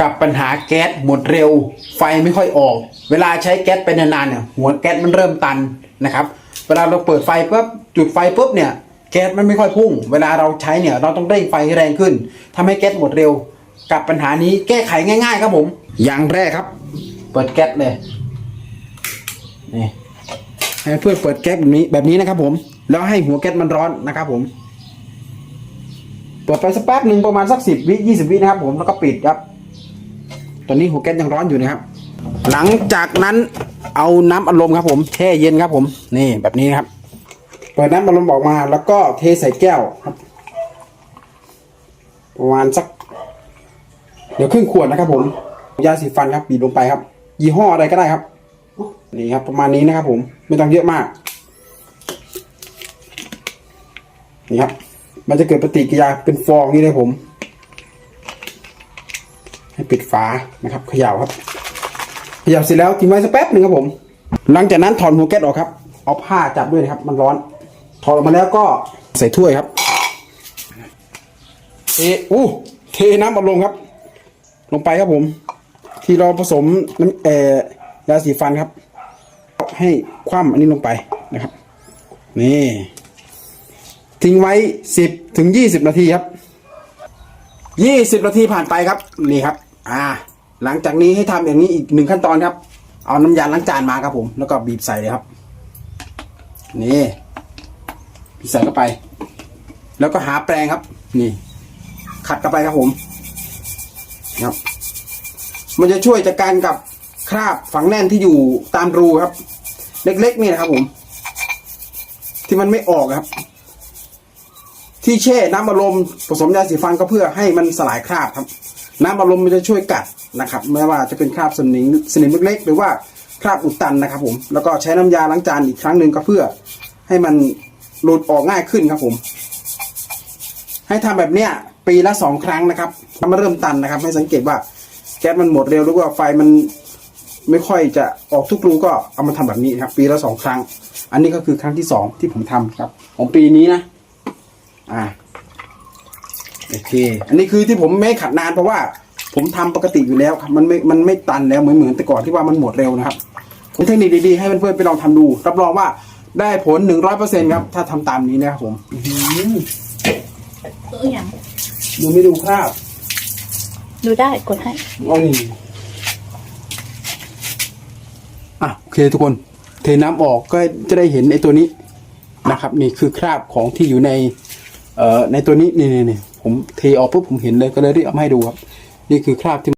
กับปัญหาแก๊สหมดเร็ว ไฟไม่ค่อยออก เวลาใช้แก๊สไปนานๆเนี่ยหัวแก๊สมันเริ่มตันนะครับ เวลาเราเปิดไฟปุ๊บจุดไฟปุ๊บเนี่ยแก๊สมันไม่ค่อยพุ่ง เวลาเราใช้เนี่ยเราต้องเร่งไฟให้แรงขึ้นทำให้แก๊สหมดเร็ว กับปัญหานี้แก้ไขง่าย ๆ ครับผม อย่างแรกครับ เปิดแก๊สเลยนี่ให้เพื่อนเปิดแก๊สแบบนี้แบบนี้นะครับผม แล้วให้หัวแก๊สมันร้อนนะครับผม เปิดไปสักแป๊บหนึ่งประมาณสักสิบวิยี่สิบวินะครับผมแล้วก็ปิดครับ ตอนนี้หัวแก๊สยังร้อนอยู่นะครับ หลังจากนั้นเอาน้ำอัดลมครับผมแช่เย็นครับผมนี่แบบนี้นะครับเปิดน้ำอัดลมออกมา แล้วก็เทใส่แก้วครับประมาณสักเดี๋ยวครึ่งขวดนะครับ ผม ยาสีฟันครับบีบลงไปครับ ยี่ห้ออะไรก็ได้ครับนี่ครับ ประมาณนี้นะครับ ผมไม่ต้องเยอะมากนี่ครับ มันจะเกิดปฏิกิริยาเป็นฟองนี่เลยผม ปิดฝานะครับเขย่าครับเขย่าเสร็จแล้วทิ้งไว้สักแป๊บหนึ่งครับผม หลังจากนั้นถอนหัวแก๊สออกครับ เอาผ้าจับด้วยนะครับ มันร้อน ถอดออกมาแล้วก็ใส่ถ้วยครับเทอู้เทน้ำอัดลมครับ ลงไปครับผม ที่เราผสมน้ำเอ่อยาสีฟันครับ ให้คว่ำอันนี้ลงไปนะครับ นี่ ทิ้งไว้สิบถึงยี่สิบนาทีครับยี่สิบนาทีผ่านไปครับ นี่ครับ อ่า หลังจากนี้ให้ทำอย่างนี้อีกหนึ่งขั้นตอนครับ เอาน้ำยาล้างจานมาครับผม แล้วก็บีบใส่เลยครับ นี่บีบใส่เข้าไป แล้วก็หาแปรงครับ นี่ ขัดเข้าไปครับผมครับ มันจะช่วยจัดการกับคราบฝังแน่นที่อยู่ตามรูครับ เล็กๆนี่นะครับผม ที่มันไม่ออกครับ ที่แช่น้ำอารมณ์ผสมยาสีฟันก็เพื่อให้มันสลายคราบครับ น้ำอารมณ์มันจะช่วยกัดนะครับไม่ว่าจะเป็นคราบสนิมสนิมเล็กๆหรือว่าคราบอุดตันนะครับ ผมแล้วก็ใช้น้ำยาล้างจานอีกครั้งหนึ่งก็เพื่อให้มันหลุดออกง่ายขึ้นครับผม ให้ทำแบบเนี้ยปีละสองครั้งนะครับถ้ามันเริ่มตันนะครับ ให้สังเกตว่าแก๊สมันหมดเร็วหรือว่าไฟมันไม่ค่อยจะออกทุกรูก็เอามาทำแบบนี้นะครับ ปีละสองครั้ง อันนี้ก็คือครั้งที่สองที่ผมทำครับ ของปีนี้นะ อ่าโอเค อันนี้คือที่ผมไม่ขัดนานเพราะว่า ผมทำปกติอยู่แล้วครับ มันไม่มันไม่ตันแล้วเหมือนเหมือนแต่ก่อนที่ว่ามันหมดเร็วนะครับผมเทคนิคดีๆให้เพื่อนๆไปลองทำดู รับรองว่าได้ผลหนึ่งร้อยเปอร์เซ็นครับ ถ้าทำตามนี้นะครับผมอื้อหือเอออย่างดูไม่ดูคราบดูได้กดให้เอานี่อะโอเคทุกคน เทน้ำออกก็จะได้เห็นไอ้ตัวนี้นะครับ นี่คือคราบของที่อยู่ในเอ่อ ในตัวนี้นี่นี่ผมเทออกปุ๊บผมเห็นเลยก็เลยรีบเอามาให้ดูครับ นี่คือคราบที่